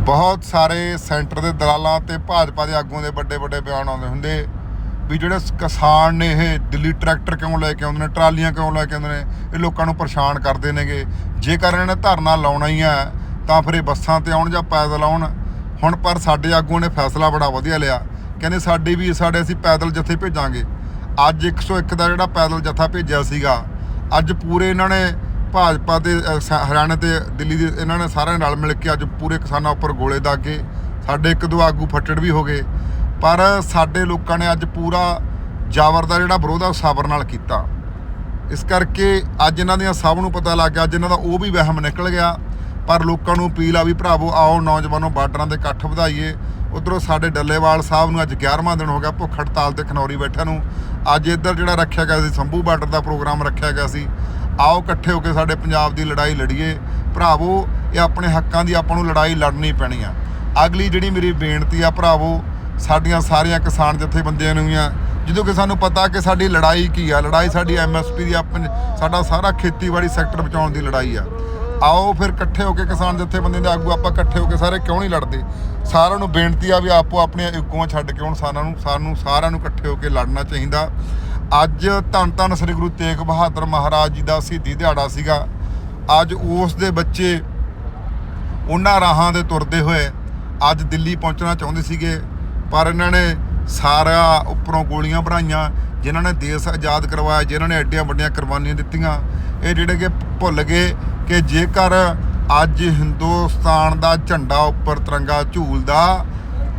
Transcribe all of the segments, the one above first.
ਬਹੁਤ ਸਾਰੇ ਸੈਂਟਰ ਦੇ ਦਲਾਲਾਂ ਤੇ ਭਾਜਪਾ ਦੇ ਆਗੂਆਂ ਦੇ ਵੱਡੇ ਵੱਡੇ ਬਿਆਨ ਆਉਂਦੇ ਹੁੰਦੇ ਵੀ ਜਿਹੜੇ ਕਿਸਾਨ ਨੇ ਇਹ ਦਿੱਲੀ ਟਰੈਕਟਰ ਕਿਉਂ ਲੈ ਕੇ ਆਉਂਦੇ ਨੇ, ਟਰਾਲੀਆਂ ਕਿਉਂ ਲੈ ਕੇ ਆਉਂਦੇ ਨੇ, ਇਹ ਲੋਕਾਂ ਨੂੰ ਪਰੇਸ਼ਾਨ ਕਰਦੇ ਨੇਗੇ। ਜੇਕਰ ਇਹਨਾਂ ਨੇ ਧਰਨਾ ਲਾਉਣਾ ਹੀ ਹੈ, ਤਾਂ ਫਿਰ ਇਹ ਬੱਸਾਂ ਤੇ ਆਉਣ ਜਾਂ ਪੈਦਲ ਆਉਣ। ਹੁਣ ਪਰ ਸਾਡੇ ਆਗੂਆਂ ਨੇ ਫੈਸਲਾ ਬੜਾ ਵਧੀਆ ਲਿਆ। ਕਹਿੰਦੇ ਸਾਡੇ ਵੀ, ਸਾਡੇ ਅਸੀਂ ਪੈਦਲ ਜਥੇ ਭੇਜਾਂਗੇ। ਅੱਜ 101 ਦਾ ਜਿਹੜਾ ਪੈਦਲ ਜਥਾ ਭੇਜਿਆ ਸੀਗਾ, ਅੱਜ ਪੂਰੇ ਇਹਨਾਂ ਨੇ ਭਾਜਪਾ ਦੇ ਸ- ਹਰਿਆਣਾ ਤੇ ਦਿੱਲੀ ਦੇ ਇਹਨਾਂ ਨੇ ਸਾਰਿਆਂ ਨਾਲ ਮਿਲ ਕੇ ਅੱਜ ਪੂਰੇ ਕਿਸਾਨਾਂ ਉੱਪਰ ਗੋਲੇ ਦਾਗੇ ਸਾਡੇ ਇੱਕ ਦੋ ਆਗੂ ਫੱਟੜ ਵੀ ਹੋ ਗਏ। ਪਰ ਸਾਡੇ ਲੋਕਾਂ ਨੇ ਅੱਜ ਪੂਰਾ ਜਾਵਰ ਦਾ ਜਿਹੜਾ ਵਿਰੋਧ ਆ ਉਹ ਸਬਰ ਨਾਲ ਕੀਤਾ। ਇਸ ਕਰਕੇ ਅੱਜ ਇਹਨਾਂ ਦੀਆਂ ਸਭ ਨੂੰ ਪਤਾ ਲੱਗ ਗਿਆ, ਅੱਜ ਇਹਨਾਂ ਦਾ ਉਹ ਵੀ ਵਹਿਮ ਨਿਕਲ ਗਿਆ। ਪਰ ਲੋਕਾਂ ਨੂੰ ਅਪੀਲ ਆ ਵੀ ਭਰਾਵੋ, ਆਓ ਨੌਜਵਾਨੋ ਬਾਰਡਰਾਂ ਦੇ ਇਕੱਠ ਵਧਾਈਏ। ਉਧਰੋਂ ਸਾਡੇ ਡੱਲੇਵਾਲ ਸਾਹਿਬ ਨੂੰ ਅੱਜ 11ਵਾਂ ਦਿਨ ਹੋ ਗਿਆ ਭੁੱਖ ਹੜਤਾਲ ਤੇ ਖਨੌਰੀ ਬੈਠਿਆਂ ਨੂੰ। ਅੱਜ ਇੱਧਰ ਜਿਹੜਾ ਰੱਖਿਆ ਗਿਆ ਸੀ, ਸੰਭੂ ਬਾਰਡਰ ਦਾ ਪ੍ਰੋਗਰਾਮ ਰੱਖਿਆ ਗਿਆ ਸੀ। ਆਓ ਇਕੱਠੇ ਹੋ ਕੇ ਸਾਡੇ ਪੰਜਾਬ ਦੀ ਲੜਾਈ ਲੜੀਏ। ਭਰਾਵੋ, ਇਹ ਆਪਣੇ ਹੱਕਾਂ ਦੀ ਆਪਾਂ ਨੂੰ ਲੜਾਈ ਲੜਨੀ ਪੈਣੀ ਆ। ਅਗਲੀ ਜਿਹੜੀ ਮੇਰੀ ਬੇਨਤੀ ਆ ਭਰਾਵੋ, ਸਾਡੀਆਂ ਸਾਰੀਆਂ ਕਿਸਾਨ ਜਥੇਬੰਦੀਆਂ ਨੂੰ ਆ। ਜਦੋਂ ਕਿ ਸਾਨੂੰ ਪਤਾ ਕਿ ਸਾਡੀ ਲੜਾਈ ਕੀ ਆ, ਲੜਾਈ ਸਾਡੀ ਐਮਐਸਪੀ ਦੀ ਆਪਣ ਸਾਡਾ ਸਾਰਾ ਖੇਤੀਬਾੜੀ ਸੈਕਟਰ ਬਚਾਉਣ ਦੀ ਲੜਾਈ ਆ। ਆਓ ਫਿਰ ਇਕੱਠੇ ਹੋ ਕੇ ਕਿਸਾਨ ਜਥੇਬੰਦੀਆਂ ਦੇ ਆਗੂ ਆਪਾਂ ਇਕੱਠੇ ਹੋ ਕੇ ਸਾਰੇ ਕਿਉਂ ਨਹੀਂ ਲੜਦੇ? ਸਾਰਿਆਂ ਨੂੰ ਬੇਨਤੀ ਆ ਵੀ ਆਪੋ ਆਪਣੀਆਂ ਇਗੋਆਂ ਛੱਡ ਕੇ ਹੁਣ ਸਾਰਿਆਂ ਨੂੰ ਸਾਨੂੰ ਸਾਰਿਆਂ ਨੂੰ ਇਕੱਠੇ ਹੋ ਕੇ ਲੜਨਾ ਚਾਹੀਦਾ। ਅੱਜ ਧੰਨ ਧੰਨ ਸ੍ਰੀ ਗੁਰੂ ਤੇਗ ਬਹਾਦਰ ਮਹਾਰਾਜ ਜੀ ਦਾ ਸ਼ਹੀਦੀ ਦਿਹਾੜਾ ਸੀਗਾ। ਅੱਜ ਉਸ ਦੇ ਬੱਚੇ ਉਹਨਾਂ ਰਾਹਾਂ ਦੇ ਤੁਰਦੇ ਹੋਏ ਅੱਜ ਦਿੱਲੀ ਪਹੁੰਚਣਾ ਚਾਹੁੰਦੇ ਸੀਗੇ, ਪਰ ਇਹਨਾਂ ਨੇ ਸਾਰਾ ਉੱਪਰੋਂ ਗੋਲੀਆਂ ਬਣਾਈਆਂ, ਜਿਨ੍ਹਾਂ ਨੇ ਦੇਸ਼ ਆਜ਼ਾਦ ਕਰਵਾਇਆ, ਜਿਨ੍ਹਾਂ ਨੇ ਐਡੀਆਂ ਵੱਡੀਆਂ ਕੁਰਬਾਨੀਆਂ ਦਿੱਤੀਆਂ। ਇਹ ਜਿਹੜੇ ਕਿ ਭੁੱਲ ਗਏ ਕਿ ਜੇਕਰ ਅੱਜ ਹਿੰਦੁਸਤਾਨ ਦਾ ਝੰਡਾ ਉੱਪਰ ਤਿਰੰਗਾ ਝੂਲਦਾ,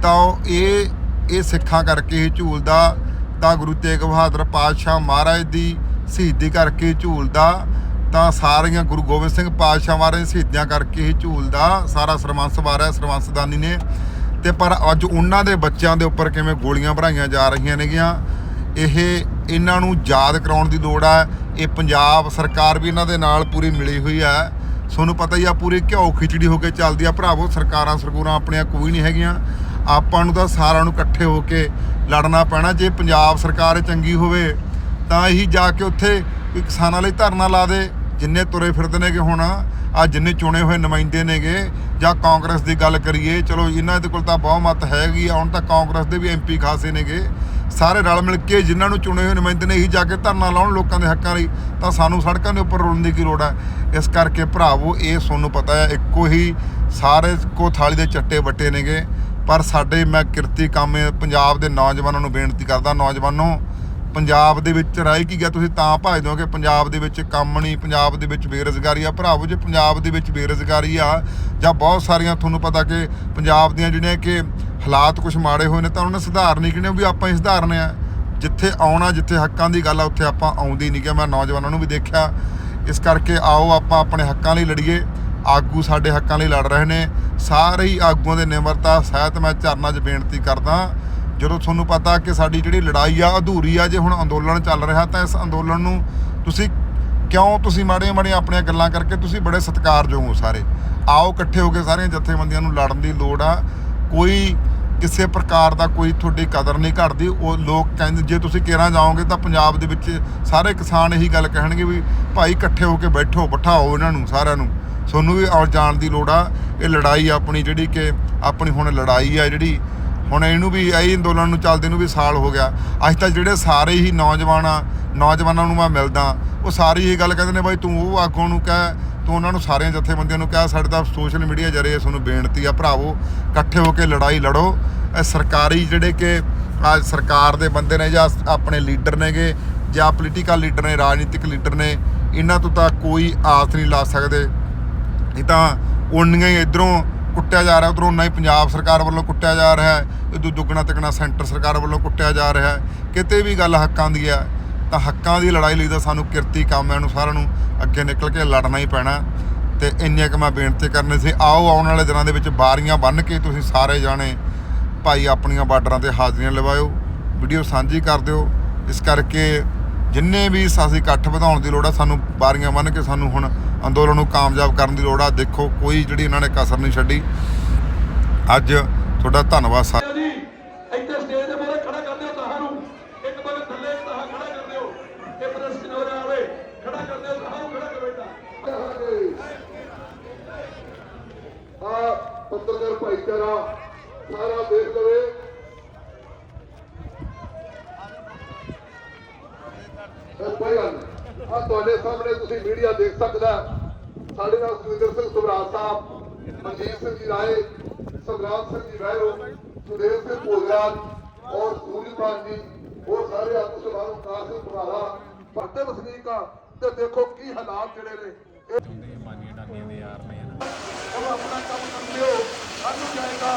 ਤਾਂ ਉਹ ਇਹ ਇਹ ਸਿੱਖਾਂ ਕਰਕੇ ਹੀ ਝੂਲਦਾ ਤਾਂ ਗੁਰੂ ਤੇਗ ਬਹਾਦਰ ਪਾਤਸ਼ਾਹ ਮਹਾਰਾਜ ਦੀ ਸ਼ਹੀਦੀ ਕਰਕੇ ਹੀ ਝੂਲਦਾ, ਤਾਂ ਸਾਰੀਆਂ ਗੁਰੂ ਗੋਬਿੰਦ ਸਿੰਘ ਪਾਤਸ਼ਾਹ ਮਹਾਰਾਜ ਸ਼ਹੀਦੀਆਂ ਕਰਕੇ ਹੀ ਝੂਲਦਾ, ਸਾਰਾ ਸਰਵੰਸ ਵਾਰਿਆ, ਸਰਵੰਸਦਾਨੀ ਨੇ। ਤੇ ਪਰ ਅੱਜ ਉਹਨਾਂ ਦੇ ਬੱਚਿਆਂ ਦੇ ਉੱਪਰ ਕਿਵੇਂ ਗੋਲੀਆਂ ਭਰਾਈਆਂ ਜਾ ਰਹੀਆਂ ਨੇਗੀਆਂ, ਇਹ ਇਹਨਾਂ ਨੂੰ ਯਾਦ ਕਰਾਉਣ ਦੀ ਲੋੜ ਆ। ਇਹ ਪੰਜਾਬ ਸਰਕਾਰ ਵੀ ਇਹਨਾਂ ਦੇ ਨਾਲ ਪੂਰੀ ਮਿਲੀ ਹੋਈ ਹੈ ਤੁਹਾਨੂੰ ਪਤਾ ਹੀ ਆ, ਪੂਰੀ ਘਿਓ ਖਿਚੜੀ ਹੋ ਕੇ ਚੱਲਦੀ ਆ। ਭਰਾਵੋ, ਸਰਕਾਰਾਂ ਸਰਕੂਰਾਂ ਆਪਣੀਆਂ ਕੋਈ ਨਹੀਂ ਹੈਗੀਆਂ। ਆਪਾਂ ਨੂੰ ਤਾਂ ਸਾਰਿਆਂ ਨੂੰ ਇਕੱਠੇ ਹੋ ਕੇ ਲੜਨਾ ਪੈਣਾ, ਜੇ ਪੰਜਾਬ ਸਰਕਾਰ ਚੰਗੀ ਹੋਵੇ, ਤਾਂ ਇਹੀ ਜਾ ਕੇ ਉੱਥੇ ਕੋਈ ਕਿਸਾਨਾਂ ਲਈ ਧਰਨਾ ਲਾ ਦੇ, ਜਿੰਨੇ ਤੁਰੇ ਫਿਰਦੇ ਨੇਗੇ ਹੁਣ ਆ ਜਿੰਨੇ ਚੁਣੇ ਹੋਏ ਨੁਮਾਇੰਦੇ ਨੇਗੇ, ਜਾਂ ਕਾਂਗਰਸ ਦੀ ਗੱਲ ਕਰੀਏ, ਚਲੋ ਇਹਨਾਂ ਦੇ ਕੋਲ ਤਾਂ ਬਹੁਮਤ ਹੈਗੀ ਆ, ਹੁਣ ਤਾਂ ਕਾਂਗਰਸ ਦੇ ਵੀ ਐਮਪੀ ਖਾਸੇ ਨੇਗੇ, ਸਾਰੇ ਰਲ ਮਿਲ ਕੇ ਜਿਨ੍ਹਾਂ ਨੂੰ ਚੁਣੇ ਹੋਏ ਨੁਮਾਇੰਦੇ ਨੇ ਇਹੀ ਜਾ ਕੇ ਧਰਨਾ ਲਾਉਣ ਲੋਕਾਂ ਦੇ ਹੱਕਾਂ ਲਈ, ਤਾਂ ਸਾਨੂੰ ਸੜਕਾਂ ਦੇ ਉੱਪਰ ਰੋਲਣ ਦੀ ਕੀ ਲੋੜ ਹੈ ਇਸ ਕਰਕੇ ਭਰਾਵੋ, ਇਹ ਤੁਹਾਨੂੰ ਪਤਾ ਹੈ, ਇੱਕੋ ਹੀ ਸਾਰੇ ਇੱਕੋ ਥਾਲੀ ਦੇ ਚੱਟੇ ਵੱਟੇ ਨੇਗੇ ਪਰ ਸਾਡੇ ਮੈਂ ਕਿਰਤੀ ਕੰਮ ਪੰਜਾਬ ਦੇ ਨੌਜਵਾਨਾਂ ਨੂੰ ਬੇਨਤੀ ਕਰਦਾ, ਨੌਜਵਾਨੋ, ਪੰਜਾਬ ਦੇ ਵਿੱਚ ਰਹਿ ਕੀ ਗਿਆ? ਤੁਸੀਂ ਤਾਂ ਭਜਦੇ ਹੋ ਕਿ ਪੰਜਾਬ ਦੇ ਵਿੱਚ ਕੰਮ ਨਹੀਂ, ਪੰਜਾਬ ਦੇ ਵਿੱਚ ਬੇਰੁਜ਼ਗਾਰੀ ਆ। ਭਰਾਵੋ, ਜੇ ਪੰਜਾਬ ਦੇ ਵਿੱਚ ਬੇਰੁਜ਼ਗਾਰੀ ਆ, ਜਾਂ ਬਹੁਤ ਸਾਰੀਆਂ ਤੁਹਾਨੂੰ ਪਤਾ ਕਿ ਪੰਜਾਬ ਦੀਆਂ ਜਿਹੜੀਆਂ ਕਿ ਹਾਲਾਤ ਕੁਝ ਮਾੜੇ ਹੋਏ ਨੇ, ਤਾਂ ਉਹਨਾਂ ਨੇ ਸੁਧਾਰਨੀ ਕਿਨੇ ਵੀ ਆਪਾਂ ਹੀ ਸੁਧਾਰਨੇ ਆ। ਜਿੱਥੇ ਆਉਣਾ, ਜਿੱਥੇ ਹੱਕਾਂ ਦੀ ਗੱਲ ਆ, ਉੱਥੇ ਆਪਾਂ ਆਉਂਦੀ ਨਹੀਂ ਕਿ ਮੈਂ ਨੌਜਵਾਨਾਂ ਨੂੰ ਵੀ ਦੇਖਿਆ। ਇਸ ਕਰਕੇ ਆਓ, ਆਪਾਂ ਆਪਣੇ ਹੱਕਾਂ ਲਈ ਲੜੀਏ। ਆਗੂ ਸਾਡੇ ਹੱਕਾਂ ਲਈ ਲੜ ਰਹੇ ਨੇ। ਸਾਰੇ ਹੀ ਆਗੂਆਂ ਦੇ ਨਿਮਰਤਾ ਸਹਿਤ ਮੈਂ ਚਰਨਾਂ 'ਚ ਬੇਨਤੀ ਕਰਦਾ, ਜਦੋਂ ਤੁਹਾਨੂੰ ਪਤਾ ਕਿ ਸਾਡੀ ਜਿਹੜੀ ਲੜਾਈ ਆ, ਅਧੂਰੀ ਆ, ਜੇ ਹੁਣ ਅੰਦੋਲਨ ਚੱਲ ਰਿਹਾ ਤਾਂ ਇਸ ਅੰਦੋਲਨ ਨੂੰ ਤੁਸੀਂ ਕਿਉਂ ਤੁਸੀਂ ਮਾੜੀਆਂ ਮਾੜੀਆਂ ਆਪਣੀਆਂ ਗੱਲਾਂ ਕਰਕੇ ਤੁਸੀਂ ਬੜੇ ਸਤਿਕਾਰਯੋਗ ਹੋ ਸਾਰੇ। ਆਓ ਇਕੱਠੇ ਹੋ ਕੇ ਸਾਰੀਆਂ ਜਥੇਬੰਦੀਆਂ ਨੂੰ ਲੜਨ ਦੀ ਲੋੜ ਆ। ਕੋਈ ਕਿਸੇ ਪ੍ਰਕਾਰ ਦਾ ਕੋਈ ਤੁਹਾਡੀ ਕਦਰ ਨਹੀਂ ਘਟਦੀ। ਉਹ ਲੋਕ ਕਹਿੰਦੇ, ਜੇ ਤੁਸੀਂ ਕੇਰਾਂ ਜਾਓਗੇ ਤਾਂ ਪੰਜਾਬ ਦੇ ਵਿੱਚ ਸਾਰੇ ਕਿਸਾਨ ਇਹੀ ਗੱਲ ਕਹਿਣਗੇ ਵੀ ਭਾਈ ਇਕੱਠੇ ਹੋ ਕੇ ਬੈਠੋ, ਬਿਠਾਓ ਇਹਨਾਂ ਨੂੰ, ਸਾਰਿਆਂ ਨੂੰ। ਤੁਹਾਨੂੰ ਵੀ ਆਉਣ ਜਾਣ ਦੀ ਲੋੜ ਆ। ਇਹ ਲੜਾਈ ਆਪਣੀ ਜਿਹੜੀ ਕਿ ਆਪਣੀ ਹੁਣ ਲੜਾਈ ਆ ਜਿਹੜੀ। ਹੁਣ ਇਹਨੂੰ ਵੀ ਇਹ ਅੰਦੋਲਨ ਨੂੰ ਚੱਲਦੇ ਨੂੰ ਵੀ ਸਾਲ ਹੋ ਗਿਆ। ਅੱਜ ਤੱਕ ਜਿਹੜੇ ਸਾਰੇ ਹੀ ਨੌਜਵਾਨ ਆ, ਨੌਜਵਾਨਾਂ ਨੂੰ ਮੈਂ ਮਿਲਦਾ। ਉਹ ਸਾਰੇ ਇਹ ਗੱਲ ਕਹਿੰਦੇ ਨੇ ਬਾਈ ਤੂੰ ਉਹ ਆਗੂ ਨੂੰ ਕਹਿ, ਤੂੰ ਉਹਨਾਂ ਨੂੰ ਸਾਰਿਆਂ ਜਥੇਬੰਦੀਆਂ ਨੂੰ ਕਹਿ, ਸਾਡੇ ਤਾਂ ਸੋਸ਼ਲ ਮੀਡੀਆ ਜਰੀਏ ਤੁਹਾਨੂੰ ਬੇਨਤੀ ਆ, ਭਰਾਵੋ, ਇਕੱਠੇ ਹੋ ਕੇ ਲੜਾਈ ਲੜੋ। ਇਹ ਸਰਕਾਰੀ ਜਿਹੜੇ ਕਿ ਆ ਸਰਕਾਰ ਦੇ ਬੰਦੇ ਨੇ ਜਾਂ ਆਪਣੇ ਲੀਡਰ ਨੇਗੇ ਜਾਂ ਪੋਲੀਟੀਕਲ ਲੀਡਰ ਨੇ, ਰਾਜਨੀਤਿਕ ਲੀਡਰ ਨੇ, ਇਹਨਾਂ ਤੋਂ ਤਾਂ ਕੋਈ ਆਸ ਨਹੀਂ ਲਾ ਸਕਦੇ। ਇਹ ਤਾਂ ਉਨੀਆਂ ਹੀ ਇਧਰੋਂ ਕੁੱਟਿਆ ਜਾ ਰਿਹਾ, ਉਧਰੋਂ ਉਨਾ ਹੀ ਪੰਜਾਬ ਸਰਕਾਰ ਵੱਲੋਂ ਕੁੱਟਿਆ ਜਾ ਰਿਹਾ ਹੈ ਇਦੋਂ ਦੁੱਗਣਾ ਤਿੱਗਣਾ ਸੈਂਟਰ ਸਰਕਾਰ ਵੱਲੋਂ ਕੁੱਟਿਆ ਜਾ ਰਿਹਾ ਹੈ, ਕਿਤੇ ਵੀ ਗੱਲ ਹੱਕਾਂ ਦੀ ਹੈ, ਤਾਂ ਹੱਕਾਂ ਦੀ ਲੜਾਈ ਲਈ ਤਾਂ ਸਾਨੂੰ ਕਿਰਤੀ ਕਾਮਿਆਂ ਨੂੰ ਸਾਰਿਆਂ ਨੂੰ ਅੱਗੇ ਨਿਕਲ ਕੇ ਲੜਨਾ ਹੀ ਪੈਣਾ ਤੇ ਇੰਨੀਆਂ ਕੁ ਮੈਂ ਬੇਨਤੀ ਕਰਨੀ ਸੀ, ਆਓ ਆਉਣ ਵਾਲੇ ਦਿਨਾਂ ਦੇ ਵਿੱਚ ਬਾਰੀਆਂ ਬੰਨ੍ਹ ਕੇ ਤੁਸੀਂ ਸਾਰੇ ਜਾਣੇ ਭਾਈ ਆਪਣੀਆਂ ਬਾਰਡਰਾਂ ਤੇ ਹਾਜ਼ਰੀਆਂ ਲਵਾਇਓ, ਵੀਡੀਓ ਸਾਂਝੀ ਕਰ ਦਿਓ, ਇਸ ਕਰਕੇ ਜਿੰਨੇ ਵੀ ਅਸੀਂ ਇਕੱਠ ਵਧਾਉਣ ਦੀ ਲੋੜ ਆ ਸਾਨੂੰ ਬਾਰੀਆਂ ਬੰਨ੍ਹ ਕੇ ਸਾਨੂੰ ਹੁਣ ਅੰਦੋਲਨ ਨੂੰ ਕਾਮਯਾਬ ਕਰਨ ਦੀ ਲੋੜ ਆ। ਦੇਖੋ ਕੋਈ ਜਿਹੜੀ ਇਹਨਾਂ ਨੇ ਕਸਰ ਨਹੀਂ ਛੱਡੀ। ਅੱਜ ਤੁਹਾਡਾ ਧੰਨਵਾਦ ਸਾ ਜੀ ਇੱਥੇ ਸਟੇਜ ਦੇ ਮੂਹਰੇ ਖੜਾ ਕਰ ਦਿਓ ਤਾਹਾਂ ਨੂੰ। ਇੱਕ ਬਗਲ ਥੱਲੇ ਤਾਹਾਂ ਖੜਾ ਕਰ ਦਿਓ। ਇਹ ਪ੍ਰਦਰਸ਼ਨ ਹੋ ਰਿਹਾ ਹੋਵੇ ਖੜਾ ਕਰ ਦਿਓ ਤਾਹਾਂ ਨੂੰ ਖੜਾ ਕਰੋ ਇੱਦਾਂ ਆ ਪੱਤਰਕਾਰ ਭਾਈਚਾਰਾ ਸਾਰਾ ਦੇਖ ਲਵੇ। ਕੋਈ ਗੱਲ ਨਹੀਂ। ਆ ਤੁਹਾਡੇ ਸਾਹਮਣੇ ਤੁਸੀਂ ਮੀਡੀਆ ਦੇਖ ਸਕਦਾ। ਸਾਡੇ ਨਾਲ ਸੁਰਿੰਦਰ ਸਿੰਘ ਸੁਭਰਾਜ ਸਾਹਿਬ ਮਨਜੀਤ ਸਿੰਘ ਜੀ ਰਾਏ ਸੰਗਰਾਮ ਸਿੰਘ ਜੀ ਰਾਇਓ ਸੁਦੇਵ ਸਿੰਘ ਭੋਜਰਾਜ ਔਰ ਸੂਰਜਪਾਲ ਜੀ ਉਹ ਸਾਰੇ ਆਗੂ ਸਭਾਵਾਂ ਕਾਸਿਮ ਕੁਮਾਰਾ ਭਰਤੇ ਵਸਨੀਕ ਆ ਤੇ ਦੇਖੋ ਕੀ ਹਾਲਾਤ ਜਿਹੜੇ ਨੇ। ਇਹ ਮਾਨੀਆਂ ਡਾਨੀਆਂ ਦੇ ਯਾਰ ਨੇ। ਉਹ ਆਪਣਾ ਕੰਮ ਕਰਦੇ ਹੋ ਸਾਨੂੰ ਜਾਏਗਾ